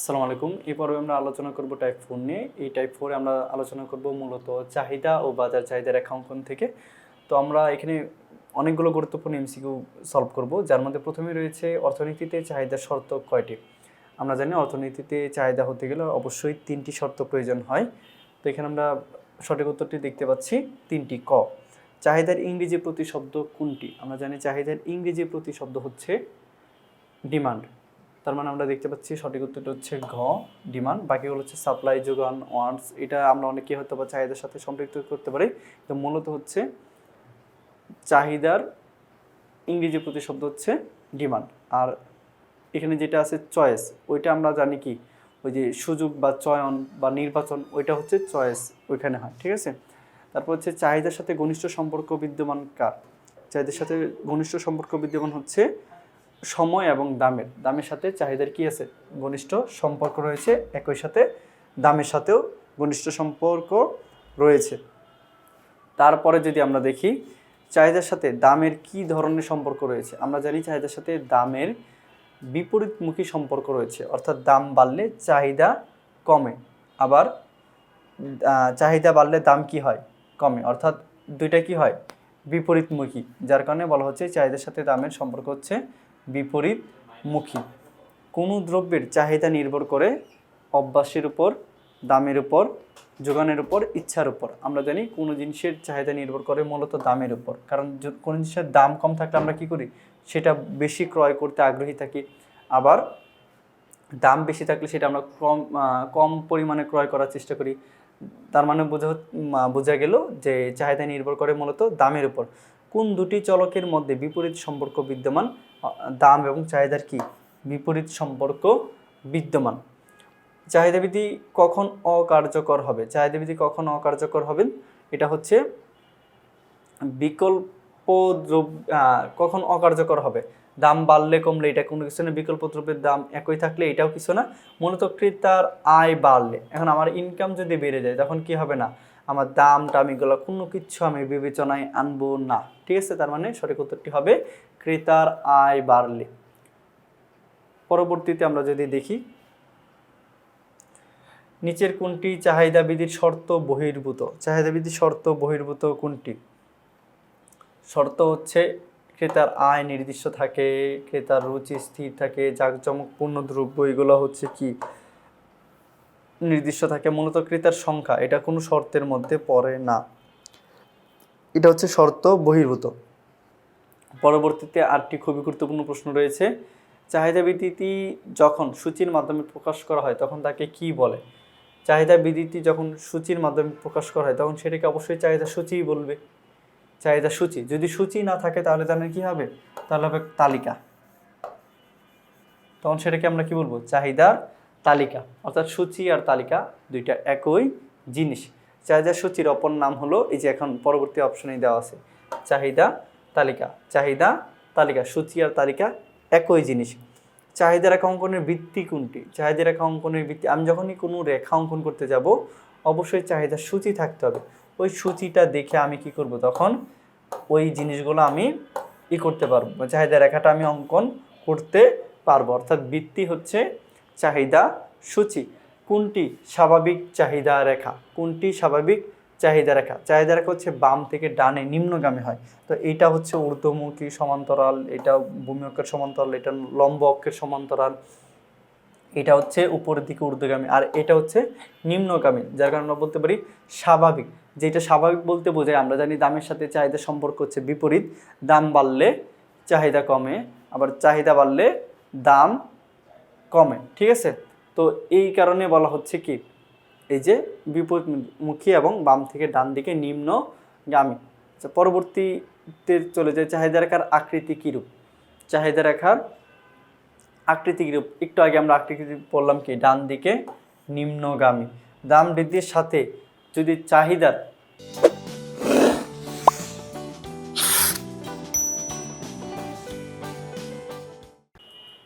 আসসালামু আলাইকুম। এই পর্বে আমরা আলোচনা করব টাইপ ফোর নিয়ে। এই টাইপ ফোরে আমরা আলোচনা করব মূলত চাহিদা ও বাজার চাহিদার রেখা অঙ্কন থেকে। তো আমরা এখানে অনেকগুলো গুরুত্বপূর্ণ এমসিকিউ সলভ করব। যার মধ্যে প্রথমে রয়েছে অর্থনীতিতে চাহিদার শর্ত কয়টি? আমরা জানি অর্থনীতিতে চাহিদা হতে গেলে অবশ্যই তিনটি শর্ত প্রয়োজন হয়। তো এখানে আমরা সঠিক উত্তরটি দেখতে পাচ্ছি তিনটি ক। চাহিদার ইংরেজি প্রতিশব্দ কোনটি? আমরা জানি চাহিদার ইংরেজি প্রতিশব্দ হচ্ছে ডিমান্ড তার মানে আমরা দেখতে পাচ্ছি সঠিক উত্তরটা হচ্ছে ঘ, ডিমান্ড। বাকিগুলো হচ্ছে সাপ্লাই, যোগান, ওয়ান্টস। এটা আমরা অনেকে হয়তো বা চাহিদার সাথে সম্পৃক্ত করতে পারি। তো মূলত হচ্ছে চাহিদার ইংরেজি প্রতিশব্দ হচ্ছে ডিমান্ড। আর এখানে যেটা আছে চয়েস, ওইটা আমরা জানি কি? ওই যে সুযোগ বা চয়ন বা নির্বাচন, ওইটা হচ্ছে চয়েস ওইখানে হয়, ঠিক আছে? তারপর হচ্ছে চাহিদার সাথে ঘনিষ্ঠ সম্পর্ক বিদ্যমান কার? চাহিদার সাথে ঘনিষ্ঠ সম্পর্ক বিদ্যমান হচ্ছে সময় এবং দামের। দামের সাথে চাহিদার কি আছে? ঘনিষ্ঠ সম্পর্ক রয়েছে, একই সাথে দামের সাথেও ঘনিষ্ঠ সম্পর্ক রয়েছে। তারপরে যদি আমরা দেখি, চাহিদার সাথে দামের কি ধরনের সম্পর্ক রয়েছে? আমরা জানি চাহিদার সাথে দামের বিপরীতমুখী সম্পর্ক রয়েছে, অর্থাৎ দাম বাড়লে চাহিদা কমে। আবার চাহিদা বাড়লে দাম কি হয়? কমে। অর্থাৎ দুইটা কি হয়? বিপরীতমুখী। যার কারণে বলা হচ্ছে চাহিদার সাথে দামের সম্পর্ক হচ্ছে বিপরীতমুখী। কোনো দ্রব্যের চাহিদা নির্ভর করে অভ্যাসের উপর, দামের উপর, যোগানের উপর, ইচ্ছার উপর। আমরা জানি কোনো জিনিসের চাহিদা নির্ভর করে মূলত দামের উপর। কারণ কোনো জিনিসের দাম কম থাকলে আমরা কি করি? সেটা বেশি ক্রয় করতে আগ্রহী থাকি। আবার দাম বেশি থাকলে সেটা আমরা কম কম পরিমাণে ক্রয় করার চেষ্টা করি। তার মানে বোঝা বোঝা গেল যে চাহিদা নির্ভর করে মূলত দামের উপর। কোন দুটি চলকের মধ্যে বিপরীত সম্পর্ক বিদ্যমান? দাম এবং চাহিদার কি? বিপরীত সম্পর্ক বিদ্যমান। চাহিদাবিধি কখন অকার্যকর হবে? চাহিদাবিধি কখন অকার্যকর হবে? এটা হচ্ছে বিকল্প দ্রব্য কখন অকার্যকর হবে? দাম বাড়লে, কমলে, এটা কোনো কিছু না। বিকল্প দ্রব্যের দাম একই থাকলে এটাও কিছু না। মূলত ক্রেতার আয় বাড়লে। এখন আমার ইনকাম যদি বেড়ে যায়, তখন কি হবে না? আমার দাম টাম এগুলো কোনো কিছু আমি বিবেচনায় আনব না। ঠিক আছে? তার মানে সঠিক উত্তরটি হবে ক্রেতার আয় বাড়লে। পরবর্তীতে আমরা যদি দেখি, নিচের কোনটি চাহিদা বিধির শর্ত বহির্ভূত? চাহিদা বিধির শর্ত বহির্ভূত কোনটি? শর্ত হচ্ছে ক্রেতার আয় নির্দিষ্ট থাকে, ক্রেতার রুচি স্থির থাকে, জাঁকজমকপূর্ণ দ্রব্য, এগুলো হচ্ছে কি? নির্দিষ্ট থাকে মূলত ক্রেতার সংখ্যা এটা কোনো শর্তের মধ্যে পড়ে না। এটা হচ্ছে শর্ত বহির্ভূত। পরবর্তীতে আটটি খুবই গুরুত্বপূর্ণ প্রশ্ন রয়েছে চাহিদা বিধিটি যখন সূচির মাধ্যমে প্রকাশ করা হয় তখন তাকে কি বলে? চাহিদা বিধিটি যখন সূচির মাধ্যমে প্রকাশ করা হয় তখন সেটাকে অবশ্যই চাহিদা সূচিই বলবে। চাহিদা সূচি যদি সূচি না থাকে তাহলে তাহলে কি হবে? তাহলে হবে তালিকা। তখন সেটাকে আমরা কি বলব? চাহিদার তালিকা, অর্থাৎ সূচি আর তালিকা দুইটা একই জিনিস। চাহিদা সূচির অপর নাম হলো এই যে এখন পরবর্তী অপশনে দেওয়া আছে, চাহিদা তালিকা। চাহিদা তালিকা, সূচি আর তালিকা একই জিনিস। চাহিদা রেখা অঙ্কনের ভিত্তি কোনটি? চাহিদা রেখা অঙ্কনের ভিত্তি, আমি যখনই কোনো রেখা অঙ্কন করতে যাব, অবশ্যই চাহিদা সূচি থাকতে হবে। ওই সূচিটা দেখে আমি কি করব তখন? ওই জিনিসগুলো আমি ই করতে পারব, চাহিদা রেখাটা আমি অঙ্কন করতে পারব। অর্থাৎ ভিত্তি হচ্ছে চাহিদা সূচি। কোনটি স্বাভাবিক চাহিদা রেখা? কোনটি স্বাভাবিক চাহিদা রেখা? চাহিদা রেখা হচ্ছে বাম থেকে ডানে নিম্নগামী হয়। তো এইটা হচ্ছে ঊর্ধ্বমুখী সমান্তরাল, এটা ভূমি অক্ষের সমান্তরাল, এটা লম্ব অক্ষের সমান্তরাল, এটা হচ্ছে উপরের দিকে ঊর্ধ্বগামী, আর এটা হচ্ছে নিম্নগামী, যার কারণে আমরা বলতে পারি স্বাভাবিক। যেটা স্বাভাবিক বলতে বোঝায়, আমরা জানি দামের সাথে চাহিদা সম্পর্ক হচ্ছে বিপরীত। দাম বাড়লে চাহিদা কমে, আবার চাহিদা বাড়লে দাম কমে, ঠিক আছে? তো এই কারণে বলা হচ্ছে কি, এই যে বিপরীতমুখী এবং বাম থেকে ডান দিকে নিম্নগামী আচ্ছা পরবর্তীতে চলে যায় চাহিদা রেখার আকৃতি কীরূপ? চাহিদা রেখার আকৃতি কীরূপ? একটু আগে আমরা আকৃতি পড়লাম কি, ডান দিকে নিম্নগামী দাম বৃদ্ধির সাথে যদি চাহিদার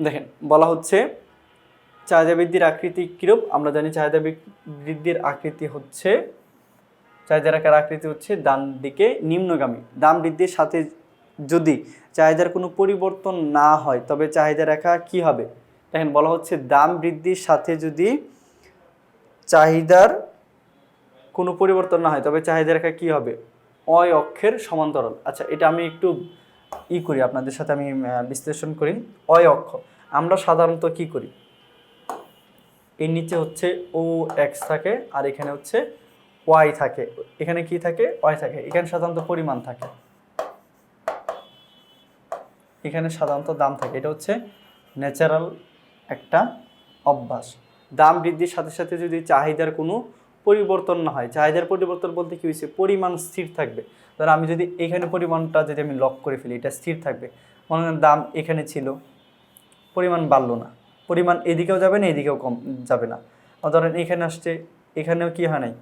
দেখেন, বলা হচ্ছে চাহিদা বৃদ্ধির আকৃতি কীরূপ? আমরা জানি চাহিদা বৃদ্ধির আকৃতি হচ্ছে, চাহিদা রেখার আকৃতি হচ্ছে ডান দিকে নিম্নগামী। দাম বৃদ্ধির সাথে যদি চাহিদার কোনো পরিবর্তন না হয়, তবে চাহিদা রেখা কি হবে? দেখেন, বলা হচ্ছে দাম বৃদ্ধির সাথে যদি চাহিদার কোনো পরিবর্তন না হয়, তবে চাহিদা রেখা কী হবে? অয় অক্ষের সমান্তরাল। আচ্ছা এটা আমি একটু ই করি, আপনাদের সাথে আমি বিশ্লেষণ করি। অয় অক্ষ। আমরা সাধারণত কি করি? এর নিচে হচ্ছে ও এক্স থাকে, আর এখানে হচ্ছে ওয়াই থাকে। এখানে কি থাকে? ওয়াই থাকে। এখানে সাধারণত পরিমাণ থাকে। এখানে সাধারণত দাম থাকে। এটা হচ্ছে ন্যাচারাল একটা অভ্যাস। দাম বৃদ্ধির সাথে সাথে যদি চাহিদার কোনো পরিবর্তন না হয়, চাহিদার পরিবর্তন বলতে কি হয়েছে? পরিমাণ স্থির থাকবে। ধর আমি যদি এখানে পরিমাণটা যদি আমি লক করে ফেলি, এটা স্থির থাকবে। মনে দাম এখানে ছিল, পরিমাণ বাড়লো না। পরিমাণ এদিকেও যাবে না, এদিকেও কম যাবে না। ধরেন এখানে আসছে, এখানেও কি হয় নাই?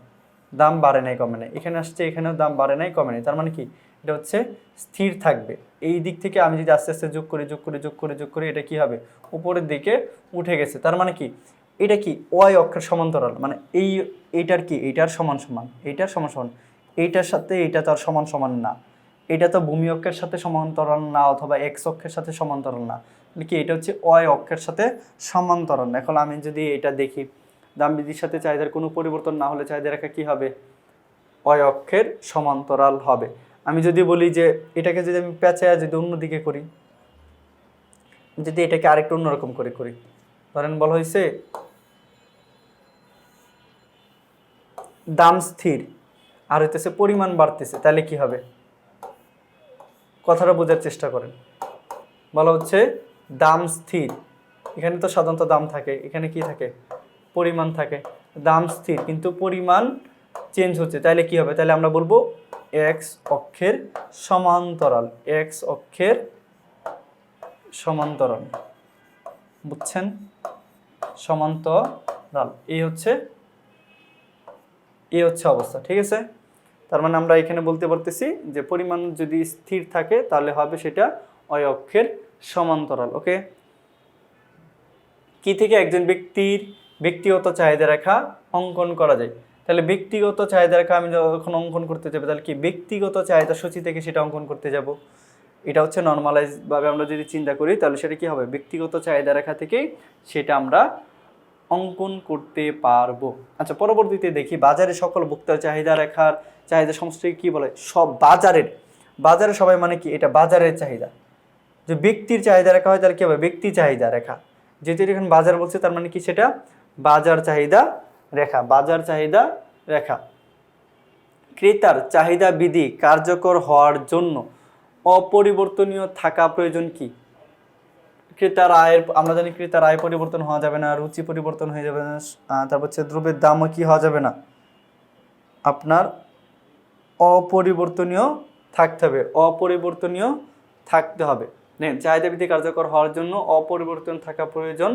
দাম বাড়ে নাই, কমে নাই। এখানে আসছে, এখানেও দাম বাড়ে নাই, কমে নাই। তার মানে কি? এটা হচ্ছে স্থির থাকবে। এই দিক থেকে আমি যদি আস্তে আস্তে যোগ করি যোগ করি যোগ করি যোগ করি, এটা কি হবে? উপরের দিকে উঠে গেছে। তার মানে কি? এটা কি ওয়াই অক্ষের সমান্তরাল? মানে এই এইটার কি? এইটার সমান সমান। এইটার সমান সমান। এইটার সাথে এইটা তার সমান সমান না। এটা তো ভূমি অক্ষের সাথে সমান্তরাল না, অথবা এক্স অক্ষের সাথে সমান্তরাল না। কি, এটা হচ্ছে অয় অক্ষের সাথে সমান্তরাল। এখন আমি যদি এটা দেখি দাম বৃদ্ধির সাথে চাহিদার কোনো পরিবর্তন না হলে চাহিদা রেখা কী হবে? অয় অক্ষের সমান্তরাল হবে। আমি যদি বলি যে এটাকে যদি আমি পেঁচায়া যদি অন্যদিকে করি, যদি এটাকে আরেকটু অন্যরকম করে করি, ধরেন বলা হয়েছে দাম স্থির, আর হইতেছে পরিমাণ বাড়তেছে, তাহলে কি হবে? কথাটা বোঝার চেষ্টা করেন। বলা হচ্ছে দাম স্থির। এখানে তো সাধারণত দাম থাকে, এখানে কি থাকে? পরিমাণ থাকে। দাম স্থির, কিন্তু পরিমাণ চেঞ্জ হচ্ছে। তাহলে কি হবে? তাহলে আমরা বলব এক্স অক্ষের সমান্তরাল এক্স অক্ষের সমান্তরাল। বুঝছেন? সমান্তরাল। এই হচ্ছে এই হচ্ছে অবস্থা, ঠিক আছে? তার মানে আমরা এখানে বলতে পারতেছি যে পরিমাণ যদি স্থির থাকে, তাহলে হবে সেটা অয় অক্ষের সমান্তরাল ওকে কি থেকে একজন ব্যক্তির ব্যক্তিগত চাহিদা রেখা অঙ্কন করা যায়? তাহলে ব্যক্তিগত চাহিদা রেখা আমি যখন অঙ্কন করতে যাব, তাহলে কি ব্যক্তিগত চাহিদা সূচি থেকে সেটা অঙ্কন করতে যাব? এটা হচ্ছে নর্মালাইজভাবে আমরা যদি চিন্তা করি, তাহলে সেটা কি হবে? ব্যক্তিগত চাহিদা রেখা থেকেই সেটা আমরা অঙ্কন করতে পারব। আচ্ছা পরবর্তীতে দেখি বাজারে সকল ভোক্তার চাহিদা রেখার চাহিদা সমষ্টিকে কি বলে? সব বাজারের। বাজারে সবাই মানে কি? এটা বাজারের চাহিদা। যে ব্যক্তির চাহিদা রেখা হয়, তাহলে কি হবে? ব্যক্তি চাহিদা রেখা। যেহেতু এখানে বাজার বলছে, তার মানে কি সেটা? বাজার চাহিদা রেখা, বাজার চাহিদা রেখা। ক্রেতার চাহিদা বিধি কার্যকর হওয়ার জন্য অপরিবর্তনীয় থাকা প্রয়োজন কি? ক্রেতার আয়ের, আমরা জানি ক্রেতার আয় পরিবর্তন হওয়া যাবে না, রুচি পরিবর্তন হয়ে যাবে না তারপর হচ্ছে দ্রব্যের দামও কি হওয়া যাবে না। আপনার অপরিবর্তনীয় থাকতে হবে, অপরিবর্তনীয় থাকতে হবে। দেখেন চাহিদা বৃদ্ধি কার্যকর হওয়ার জন্য অপরিবর্তন থাকা প্রয়োজন।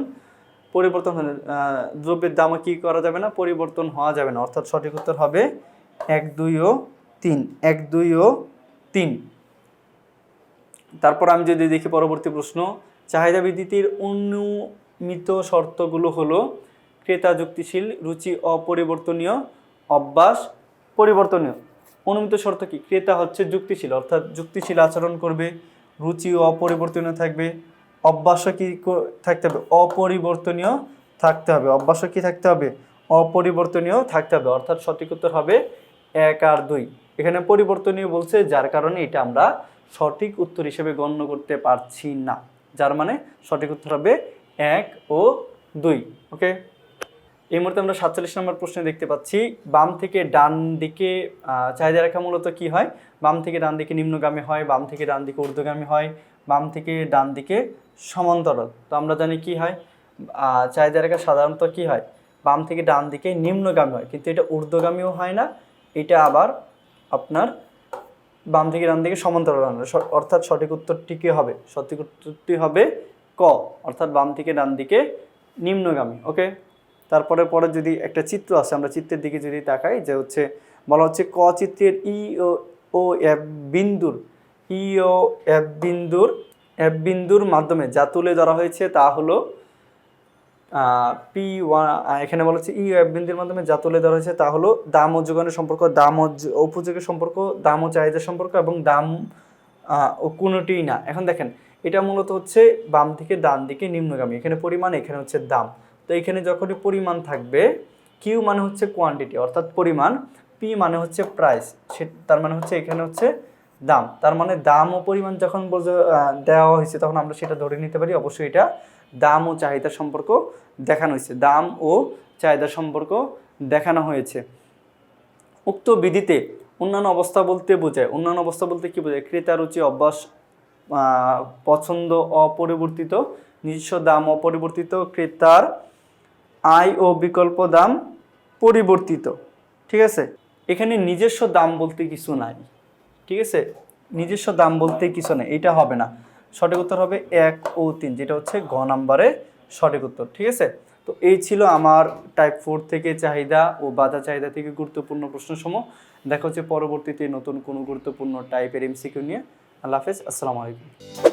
পরিবর্তন দ্রব্যের দামও কি করা যাবে না? পরিবর্তন হওয়া যাবে না। অর্থাৎ সঠিক উত্তর হবে এক, দুই ও তিন। এক, দুই ও তিন। তারপর আমি যদি দেখি পরবর্তী প্রশ্ন, চাহিদা বৃদ্ধির অনুমিত শর্তগুলো হলো ক্রেতা যুক্তিশীল, রুচি অপরিবর্তনীয়, অভ্যাস পরিবর্তনীয়। অনুমিত শর্ত কি? ক্রেতা হচ্ছে যুক্তিশীল, অর্থাৎ যুক্তিশীল আচরণ করবে। রুচি অপরিবর্তনীয় থাকবে। অভ্যাসও কি, থাকতে হবে। অপরিবর্তনীয় থাকতে হবে। অভ্যাসও কি থাকতে হবে। অপরিবর্তনীয় থাকতে হবে। অর্থাৎ সঠিক উত্তর হবে এক আর দুই। এখানে পরিবর্তনীয় বলছে যার কারণে এটা আমরা সঠিক উত্তর হিসেবে গণ্য করতে পারছি না। যার মানে সঠিক উত্তর হবে এক ও দুই। ওকে এই মুহূর্তে আমরা সাতচল্লিশ নম্বর প্রশ্নে দেখতে পাচ্ছি, বাম থেকে ডান দিকে চাহিদা রেখা মূলত কি হয়? বাম থেকে ডান দিকে নিম্নগামী হয়, বাম থেকে ডান দিকে ঊর্ধ্বগামী হয়, বাম থেকে ডান দিকে সমান্তরাল। তো আমরা জানি কি হয়? চাহিদা রেখা সাধারণত কি হয়? বাম থেকে ডান দিকে নিম্নগামী হয়, কিন্তু এটা ঊর্ধ্বগামীও হয় না, এটা আবার আপনার বাম থেকে ডান দিকে সমান্তরাল হয় না। অর্থাৎ সঠিক উত্তরটি কি হবে? সঠিক উত্তরটি হবে ক, অর্থাৎ বাম থেকে ডান দিকে নিম্নগামী, ওকে? তারপরে পরে যদি একটা চিত্র আছে, আমরা চিত্রের দিকে যদি তাকাই যে হচ্ছে বলা হচ্ছে ক চিত্রের ই ও এফ বিন্দুর, ই ও এফ বিন্দুর এফ বিন্দুর মাধ্যমে যা তুলে ধরা হয়েছে তা হলো পি ওয়ান এখানে বলা হচ্ছে ই এফ বিন্দুর মাধ্যমে যা তুলে ধরা হয়েছে তা হলো দাম ও যোগানের সম্পর্ক দাম ও উপযোগের সম্পর্ক দাম ও চাহিদার সম্পর্ক এবং দাম ও কোনোটিই না। এখন দেখেন, এটা মূলত হচ্ছে বাম থেকে ডান দিকে নিম্নগামী। এখানে পরিমাণ, এখানে হচ্ছে দাম। তো এখানে যখনই পরিমাণ থাকবে কিউ মানে হচ্ছে কোয়ান্টিটি অর্থাৎ পরিমাণ পি মানে হচ্ছে প্রাইস সে তার মানে হচ্ছে এখানে হচ্ছে দাম, তার মানে দাম ও পরিমাণ যখন বোঝা- দেওয়া হয়েছে তখন আমরা সেটা ধরে নিতে পারি, অবশ্যই এটা দাম ও চাহিদার সম্পর্ক দেখানো হয়েছে, দাম ও চাহিদার সম্পর্ক দেখানো হয়েছে। উক্ত বিধিতে অন্যান্য অবস্থা বলতে বোঝায়, অন্যান্য অবস্থা বলতে কি বোঝায়? ক্রেতা রুচি অভ্যাস পছন্দ অপরিবর্তিত, নিজস্ব দাম অপরিবর্তিত, ক্রেতার আয় ও বিকল্প দাম পরিবর্তিত। ঠিক আছে? এখানে নিজস্ব দাম বলতে কিছু নাই। ঠিক আছে? নিজস্ব দাম বলতে কিছু নেই, এটা হবে না। সঠিক উত্তর হবে এক ও তিন, যেটা হচ্ছে ঘ নাম্বারে সঠিক উত্তর। ঠিক আছে? তো এই ছিল আমার টাইপ ফোর থেকে চাহিদা ও বাধা চাহিদা থেকে গুরুত্বপূর্ণ প্রশ্নসমূহ। দেখা হচ্ছে পরবর্তীতে নতুন কোনো গুরুত্বপূর্ণ টাইপের এমসিকিউ নিয়ে। আল্লাহ হাফেজ, আসসালামু আলাইকুম।